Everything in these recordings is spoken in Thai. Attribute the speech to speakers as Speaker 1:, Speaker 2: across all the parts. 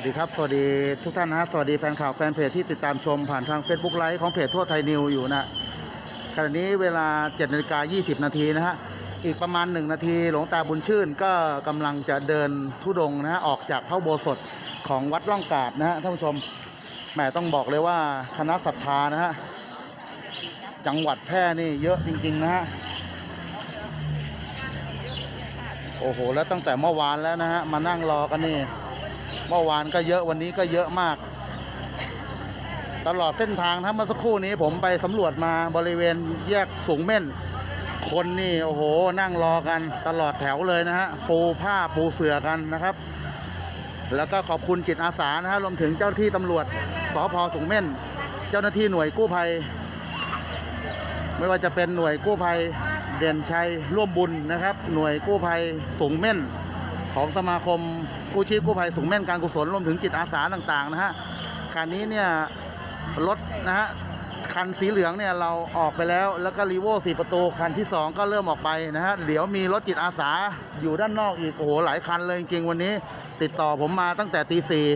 Speaker 1: วัสดีครับ สวัสดีทุกท่านนะฮะสวัสดีแฟนข่าวแฟนเพจที่ติดตามชมผ่านทาง Facebook ไลฟ์ของเพจทั่วไทยนิวอยู่นะขณะนี้เวลา7นาฬิกา20 นาทีนะฮะอีกประมาณ 1 นาทีหลวงตาบุญชื่นก็กำลังจะเดินทุดงนะฮะออกจากพระโบสถของวัดร่องกาดนะฮะท่านผู้ชมแหมต้องบอกเลยว่าคณะศรัทธานะฮะจังหวัดแพร่นี่เยอะจริงๆนะฮะโอ้โห แล้วตั้งแต่เมื่อวานแล้วนะฮะมานั่งรอกันนี่ เมื่อวานก็เยอะวันนี้ก็เยอะมาก ตลอดเส้นทางทั้งเมื่อสักครู่นี้ผมไปสำรวจมาบริเวณแยกสูงเม่น คนนี่โอ้โหนั่งรอกันตลอดแถวเลยนะฮะปูผ้าปูเสื่อกันนะครับ แล้วก็ขอบคุณจิตอาสานะฮะรวมถึงเจ้าที่ตำรวจสพสูงเม่น เจ้าหน้าที่หน่วยกู้ภัย ไม่ว่าจะเป็นหน่วยกู้ภัยเด่นชัยร่วมบุญนะครับ หน่วยกู้ภัยสูงเม่น ของสมาคมกู้ชีพกู้ภัยสูงเม่นการกุศลรวมถึงจิตอาสาต่างๆนะฮะคันนี้เนี่ยรถนะฮะคันสีเหลืองเนี่ยเราออกไปแล้วแล้วก็รีโว่สีประตูคันที่ 2 ก็เริ่มออกไปนะฮะเดี๋ยวมีรถจิตอาสาอยู่ด้านนอกอีกโอ้โหหลายคันเลยจริงๆวันนี้ ติดต่อผมมาตั้งแต่ตีสี่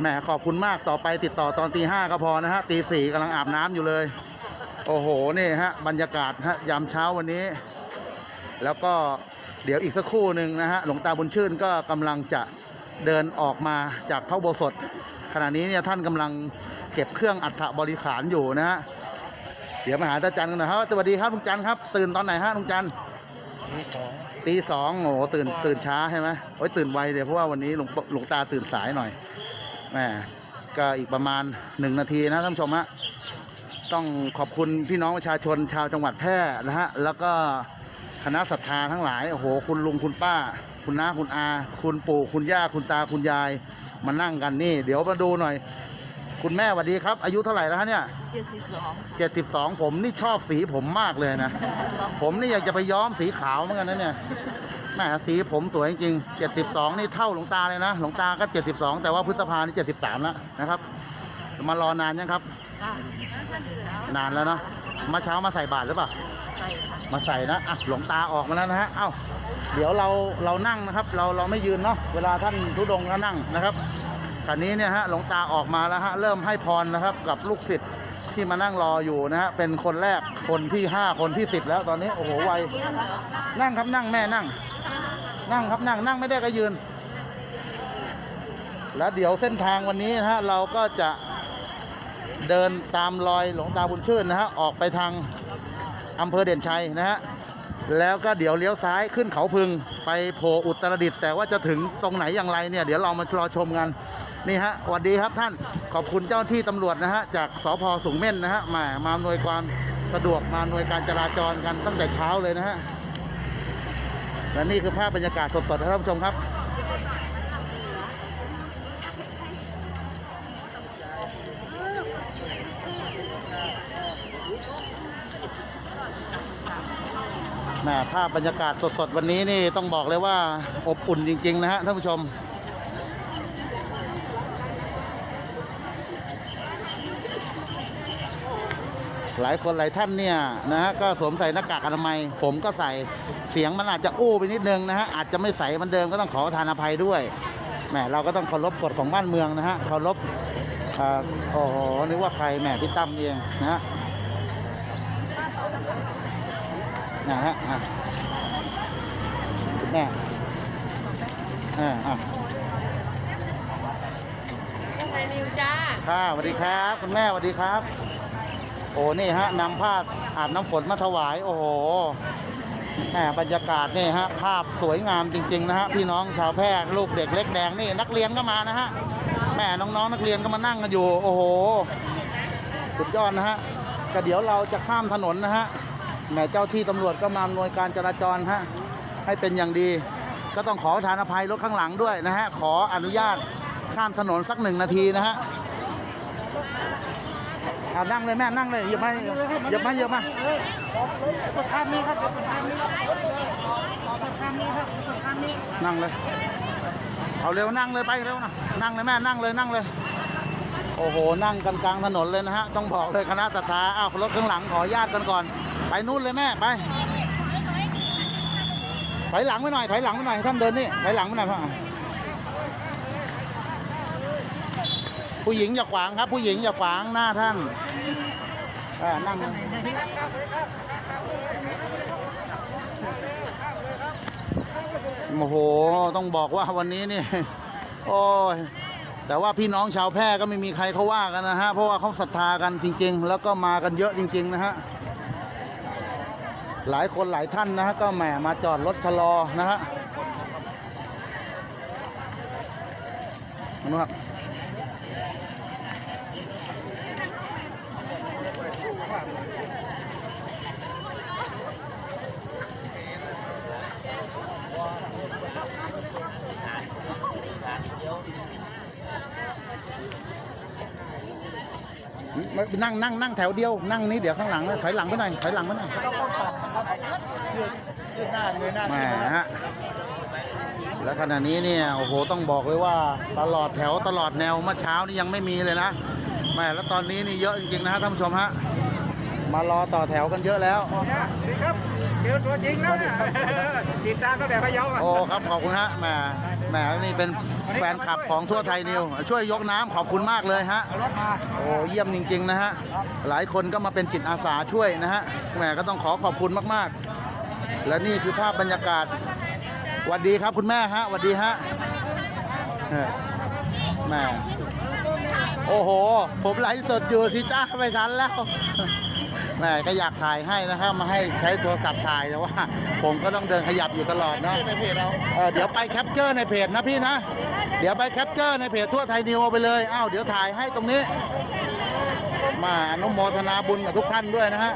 Speaker 1: แหมขอบคุณมากต่อไปติดต่อตอนตีห้าก็พอนะฮะตีสี่กำลังอาบน้ำอยู่เลย โอ้โหนี่ฮะบรรยากาศฮะยามเช้าวันนี้ แล้วก็ เดี๋ยวอีกสักครู่หนึ่งนะฮะหลวงตาบุญชื่นก็กำลังจะเดินออกมาจากพระโบสถขณะนี้เนี่ยท่านกำลังเก็บเครื่องอัฐบริขารอยู่นะฮะเดี๋ยวมาหาตาจันกันหนะครับสวัสดีครับลุงจันครับ ตื่นตอนไหนฮะลุงจันตีสองโอ้ตื่นตื่นช้าใช่ไหมโอ้ยตื่นไวเดี๋ยวเพราะว่าวันนี้หลวงหลวงตาตื่นสายหน่อยแหมก็อีกประมาณหนึ่งนาทีนะท่านผู้ชมฮะต้องขอบคุณพี่น้องประชาชนชาวจังหวัดแพร่นะฮะแล้วก็ คณะศรัทธาทั้งหลายโอ้โหคุณลุงคุณป้า คุณน้าคุณอา คุณปู่คุณย่าคุณตาคุณยายมานั่งกันนี่ เดี๋ยวมาดูหน่อย คุณแม่สวัสดีครับ อายุเท่าไหร่แล้วฮะเนี่ย
Speaker 2: เจ็ดสิบสอง
Speaker 1: เจ็ดสิบสองผมนี่ชอบสีผมมากเลยนะ ผมนี่อยากจะไปย้อมสีขาวเหมือนกันนะเนี่ยแหมสีผมสวยจริงเจ็ดสิบสองนี่เท่าหลวงตาเลยนะ หลวงตาก็เจ็ดสิบสองแต่ว่าพฤษภานี่เจ็ดสิบสามแล้วนะครับ มารอนานยังครับ
Speaker 2: ค่ะ
Speaker 1: นานแล้วเนาะมาเช้ามาใส่บาตรหรือเปล่า
Speaker 2: ใช่ค่ะ
Speaker 1: มาใส่นะอะหลวงตาออกมาแล้วนะฮะเอ้าเดี๋ยวเราเรานั่งนะครับ เราเราไม่ยืนเนาะเวลาท่านทุดงก็นั่งนะครับคราวนี้เนี่ยฮะหลวงตาออกมาแล้วฮะเริ่มให้พรนะครับกับลูกศิษย์ที่มานั่งรออยู่นะฮะเป็นคนแรกคนที่ห้าคนที่สิบแล้วตอนนี้โอ้โหไวนั่งครับนั่งแม่นั่ง นั่งครับนั่งนั่งไม่ได้ก็ยืน แล้วเดี๋ยวเส้นทางวันนี้นะฮะเราก็จะเดินตามรอยหลวงตาบุญชื่นนะฮะออกไปทาง อำเภอเด่นชัยนะฮะแล้วก็เดี๋ยวเลี้ยวซ้ายขึ้นเขาพึงไปโผล่อุตรดิตถ์แต่ว่าจะถึงตรงไหนอย่างไรเนี่ยเดี๋ยวเรามารอชมกันนี่ฮะสวัสดีครับท่านขอบคุณเจ้าหน้าที่ตำรวจนะฮะจากสพสูงเม่นนะฮะมามาอำนวยความสะดวกมาอำนวยการจราจรกันตั้งแต่เช้าเลยนะฮะและนี่คือภาพบรรยากาศสดๆนะท่านผู้ชมครับ แม่ภาพบรรยากาศสดๆ วันนี้นี่ต้องบอกเลยว่าอบอุ่นจริง ๆ นะฮะท่านผู้ชม หลายคนหลายท่านเนี่ยนะฮะก็สวมใส่หน้ากากอนามัย ผมก็ใส่เสียงมันอาจจะอู้ไปนิดนึงนะฮะอาจจะไม่ใส่เหมันเดิมก็ต้องขอทานอภัยด้วยแหมเราก็ต้องเคารพกฎของบ้านเมืองนะฮะเคารพอ่าโอ้โหนึกว่าใครแหมพี่ตั้มเองนะฮะ นะฮะอะคุณแม่อ่าอะ
Speaker 2: ยังไงนิวจ้า
Speaker 1: ค่ะสวัสดีครับ คุณแม่สวัสดีครับ โอ้นี่ฮะนำผ้าอาบน้ำฝนมาถวาย โอ้โหแหมบรรยากาศนี่ฮะภาพสวยงามจริงๆนะฮะพี่น้องชาวแพร่ลูกเด็กเล็กแดงนี่นักเรียนก็มานะฮะแม่น้องๆนักเรียนก็มานั่งกันอยู่ โอ้โห สุดยอดนะฮะก็เดี๋ยวเราจะข้ามถนนนะฮะ แหมเจ้าที่ตำรวจก็มาอำนวยการจราจรฮะให้เป็นอย่างดี ก็ต้องขอทานอภัยรถข้างหลังด้วยนะฮะขออนุญาตข้ามถนนสักหนึ่งนาทีนะฮะอานั่งเลยแม่นั่งเลยอย่ามาอย่ามาอย่ามา
Speaker 2: ข้ามนี้ครับข้ามนี้ข้ามนี้ครับข้ามนี้
Speaker 1: นั่งเลย เอาเร็วนั่งเลยไปเร็วนะนั่งเลยแม่นั่งเลยนั่งเลย โอ้โหนั่งกันกลางถนนเลยนะฮะต้องบอกเลยคณะศรัทธาอ้าวรถข้างหลังขออนุญาตกันก่อน ไปนู่นเลยแม่ไปถอยหลังไปหน่อยถอยหลังไปหน่อยท่านเดินนี่ถอยหลังไปหน่อยพ่อผู้หญิงอย่าขวางครับ ผู้หญิงอย่าขวางหน้าท่านนั่งโอ้โหต้องบอกว่าวันนี้นี่โอ้ยแต่ว่าพี่น้องชาวแพร่ก็ไม่มีใครเขาว่ากันนะฮะเพราะว่าเขาศรัทธากันจริง ๆ แล้วก็มากันเยอะจริง ๆ นะฮะ หลายคนหลายท่านนะฮะก็แหมมาจอดรถชะลอนะฮะนะครับ นั่งนั่งนั่งแถวเดียว นั่งนี้เดี๋ยวข้างหลังนะถอยหลังไปหน่อยถอยหลังไปหน่อย
Speaker 2: ต้องต้องตัดนะครับยืดหน้าเงยหน้า
Speaker 1: แหม
Speaker 2: ขึ้นนะครับ
Speaker 1: ฮะแล้วขณะนี้เนี่ยโอ้โหต้องบอกเลยว่าตลอดแถวตลอดแนวเมื่อเช้านี่ยังไม่มีเลยนะแหมแล้วตอนนี้นี่เยอะจริงๆนะฮะท่านผู้ชมฮะมารอต่อแถวกันเยอะแล้ว
Speaker 2: ดีครับเจอตัวจริงแล้วติดตามก็แบบพะเยาอะ
Speaker 1: โอ้ครับขอบคุณฮะแหมแหมนี่เป็นแฟนคลับของทั่วไทยนิว ช่วยยกน้ำขอบคุณมากเลยฮะ
Speaker 2: รถมา
Speaker 1: โอ้เยี่ยมจริงๆนะฮะ หลายคนก็มาเป็นจิตอาสาช่วยนะฮะแหมก็ต้องขอขอบคุณมากๆ และนี่คือภาพบรรยากาศหวัสดีครับคุณแม่ฮะหวัสดีฮะเออแหม่โอ้โห ผมไลฟ์สดอยู่สิจ้าไม่ทันแล้ว ม่ก็อยากถ่ายให้นะครับมาให้ใช้โทรศัพท์ถ่ายแต่ว่า ผมก็ต้องเดินขยับอยู่ตลอดเนาะ
Speaker 2: ในเพจเรา
Speaker 1: เออเดี๋ยวไปแคปเจอร์ในเพจนะพี่นะ เดี๋ยวไปแคปเจอร์ในเพจทั่วไทยนิวเอาไปเลยอ้าวเดี๋ยวถ่ายให้ตรงนี้ มาอนุโมทนาบุญกับทุกท่านด้วยนะฮะ